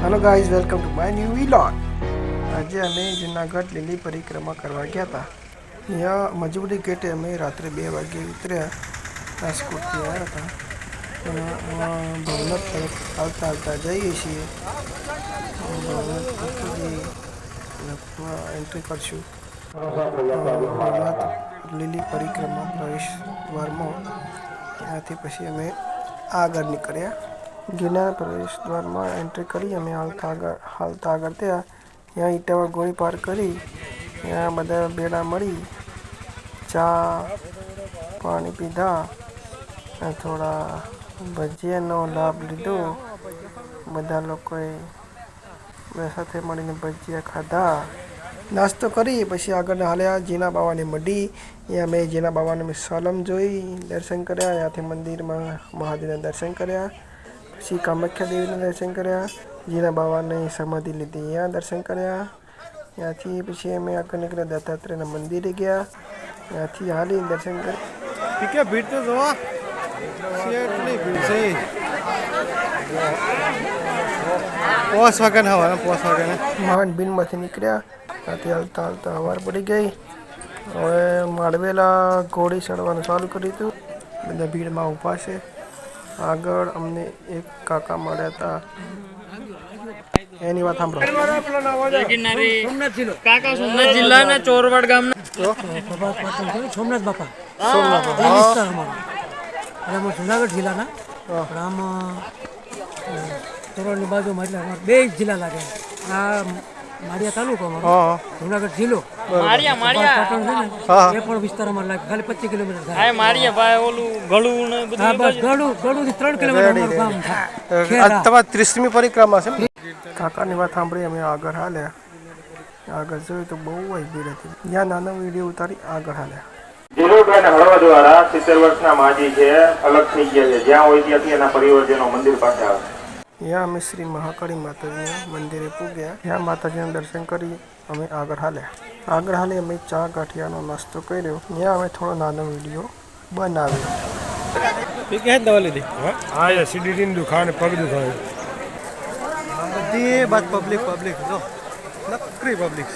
Hello guys welcome to my new vlog આજે અમે જુનાગઢ લીલી પરિક્રમા કરવા ગયા હતા ત્યાં મજબૂરી ગેટે અમે રાત્રે બે વાગે ઉતર્યા રાજકોટથી આવ્યા હતા અને અમાં ભવનાથ તરફ આવતા આવતા જઈએ છીએ ભવનાથ પહોંચી એન્ટ્રી કરશું ભવનાથ લીલી પરિક્રમા પ્રવેશ દ્વારમાં ત્યાંથી પછી અમે આગળ નીકળ્યા ગિરનાર પ્રવેશ દ્વારમાં એન્ટ્રી કરી અમે હાલતા આગળ હાલતા આગળ ત્યાં. ત્યાં ઈટાવા ગોળી પાર કરી. ત્યાં બધા ભેળા મળી. ચા પાણી પીધા થોડા ભજીયાનો લાભ લીધો. બધા લોકોએ બધા સાથે મળીને ભજીયા ખાધા. નાસ્તો કરી, પછી આગળ હાલ્યા જીના બાવાની મઢી. ત્યાં મેં જીના બાવાને સલમ જોઈ દર્શન કર્યા. ત્યાંથી મંદિરમાં મહાદેવના દર્શન કર્યા. પછી કામાખ્યા દેવીના દર્શન કર્યા જીના બાવાની સમાધિ લીધી ત્યાં દર્શન કર્યા. ત્યાંથી પછી અમે આગળ નીકળ્યા દત્તાત્રેયના મંદિરે ગયા. ત્યાંથી હાલી દર્શન કરી કે ભીડ તો જોવા. કેટલી ભીડ છે. પોસ વાગે ને હવા પોસ વાગે ને. માંડ બિનમાંથી નીકળ્યા. ત્યાંથી હાલતા હાલતા હવાર પડી ગઈ. હવે માળવેલા ઘોડી ચડવાનું ચાલુ કર્યું હતું બધા ભીડમાં ઊભા છે. આગળ અમને એક કાકા મળ્યા હતા. એની વાત સાંભળો. કાકા સોમનાથ જિલ્લાના ચોરવાડ ગામના. સોમનાથ બાપા. સોમનાથ અમારો. જુનાગઢ જિલ્લાના. પણ ચોરવાડની બાજુમાં એટલે અમારે બે જ જિલ્લા લાગે. આ માળિયા તાલુકો હા જુનાગઢ જિલ્લો. મારિયા મારિયા પાટણ છે ને એ પણ વિસ્તાર લાગે ખાલી પચીસ કિલોમીટર થાય. હા મારિયા ભાઈ ઓલું ગળું ને બધું બસ ગળું ગળું થી ત્રણ કિલોમીટર ગામ આ ખેડા. તમારી ત્રીસમી પરિક્રમા છે ને? કાકાની વાત સાંભળી અમે આગળ હાલ્યા આગળ જોયું તો બહુ જ ભીડ હતી. જ્યાં નાનો વીડિયો ઉતારી આગળ હાલ્યા ધીરુભાઈ હળવા દ્વારા સિત્તેર વર્ષના માજી છે અલગ થઈ ગયા છે. જ્યાં હોય ત્યાંથી એના પરિવારજનો મંદિર પાસે આવે. ત્યાં અમે શ્રી મહાકાળી માતાજીના મંદિરે પૂગ્યા ત્યાં માતાજીના દર્શન કરી અમે આગળ હાલ્યા આગળ હાલી અમે ચા ગાંઠિયાનો નાસ્તો કર્યો ત્યાં અમે થોડો નાનો વીડિયો બનાવ્યો એ કે દવા લીધી હા એ સીડીટીની દુખાને પગ દુખાવે બધી બાદ પબ્લિક પબ્લિક જો નકરી પબ્લિક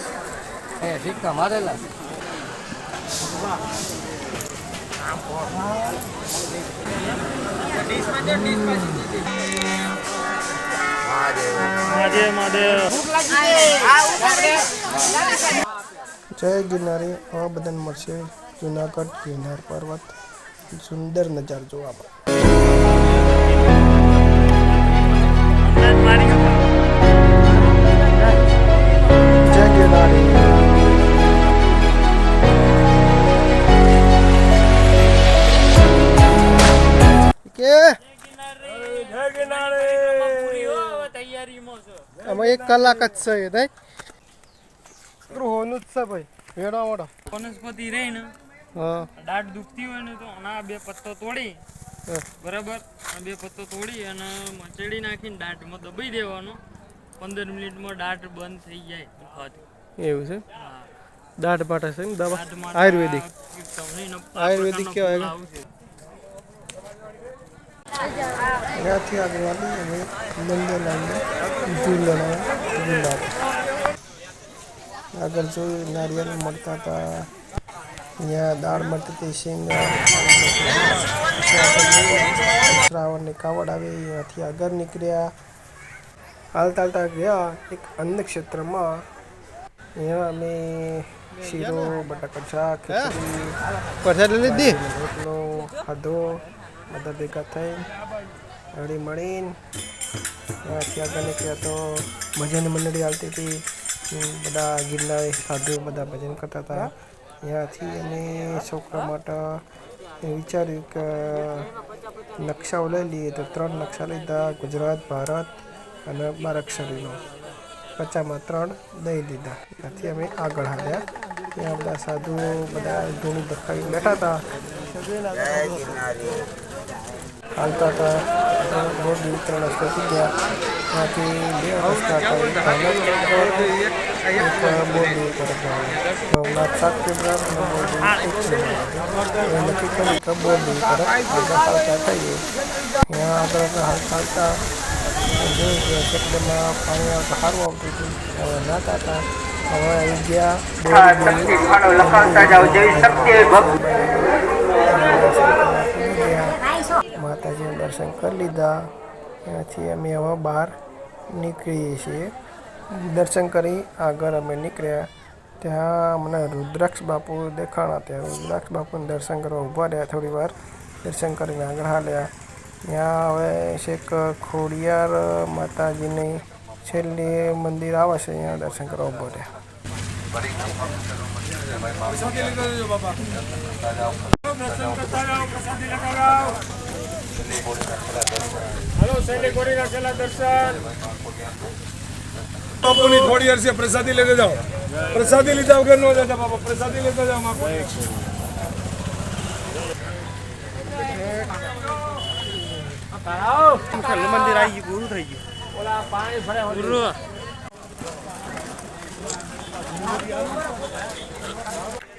મહાદેવ. મહાદેવ જય ગિરનારી આ બદન મળશે જુનાગઢ ગિરનાર પર્વત. સુંદર નજારો જોવા મળે. એક કલાક જ છે એ દઈ હોનું જ છે ભાઈ ભેડો મોટો વનસ્પતિ રહી ને હા દાઢ દુખતી હોય ને તો આના બે પત્તો તોડી બરાબર આ બે પત્તો તોડી અને મચડી નાખીને દાઢમાં દબાઈ દેવાનો પંદર મિનિટમાં દાઢ બંધ થઈ જાય દુખાતી એવું છે? હા. દાઢ પાટા છે ને દવા? આયુર્વેદિક. આયુર્વેદિક કહેવાય. ત્યાંથી આગળ આવી અમે નંદલાલને ઝૂલણા ઝૂલા આગળ જોયું નારિયેળ મળતા હતા. અહીંયા દાળ મળતી હતી શેંગા શ્રાવણની કાવડ આવી ત્યાંથી આગળ નીકળ્યા. હાલતા હાલતા ગયા એક અન્ન ક્ષેત્રમાં અહીંયા અમે શીરો બટાકા શાક પ્રસાદ લીધી? રોટલો ખાધો. બધા ભેગા થઈ હળી મળીને ત્યાંથી આગળ નીકળ્યા તો ભજન મંડળી આવતી હતી બધા જિલ્લાએ સાધુ બધા ભજન કરતા હતા ત્યાંથી અમે છોકરા માટે વિચાર્યું કે નકશાઓ લઈ લઈએ તો ત્રણ નકશા લીધા ગુજરાત ભારત અને બારાક્ષરીનો પચામાં ત્રણ દઈ દીધા ત્યાંથી અમે આગળ હાલ્યા ત્યાં બધા સાધુઓ બધા ધૂણી દખાવી બેઠા હતા હાલતા હતા રોડ ત્રણ રસ્તા થઈ ગયા ત્યાંથી બે રસ્તા હતા એક ભાવનગર તરફ એક બોરડી તરફ જવાનો. ભવનાથ સાત કિલોમીટર અને બોરડી એક કિલોમીટર એ નક્કી કર્યું કે બોરડી તરફ આગળ હાલતા થઈએ ત્યાં આગળ આપણે હાલતા હાલતા જોઈ ગયા શેકડામાં પાણી આવતું સારું આવતું હતું હવે નાતા હતા હવે આવી ગયા માતાજીના દર્શન કરી લીધા. ત્યાંથી અમે હવે બહાર નીકળીએ છીએ. દર્શન કરી આગળ અમે નીકળ્યા. ત્યાં અમને રુદ્રાક્ષ બાપુ દેખાણા ત્યાં રુદ્રાક્ષ બાપુને દર્શન કરવા ઊભા રહ્યા થોડી વાર. દર્શન કરીને આગળ હાલ્યા. ત્યાં હવે છેક ખોડિયાર માતાજીની છેલ્લી મંદિર આવે છે અહીંયા દર્શન કરવા ઊભા રહ્યા. બાપુની થોડી છે, પ્રસાદી લેતા જાઓ. પ્રસાદી લીધા વગર ન જતા બાપા, પ્રસાદી લેતા જાઓ મંદિર આવી ગયું પૂરું થઈ ગયું પૂરું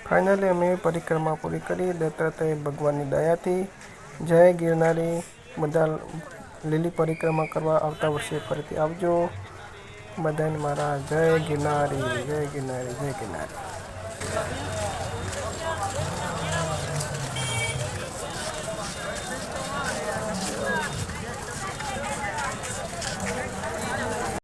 ફાઇનલી અમે પરિક્રમા પૂરી કરી. દત્તાત્રેય ભગવાનની દયાથી જય ગિરનારી. બધા લીલી પરિક્રમા કરવા આવતા વર્ષે ફરીથી આવજો. બધાને મારા જય ગિરનારી જય ગિરનારી જય ગિરનારી.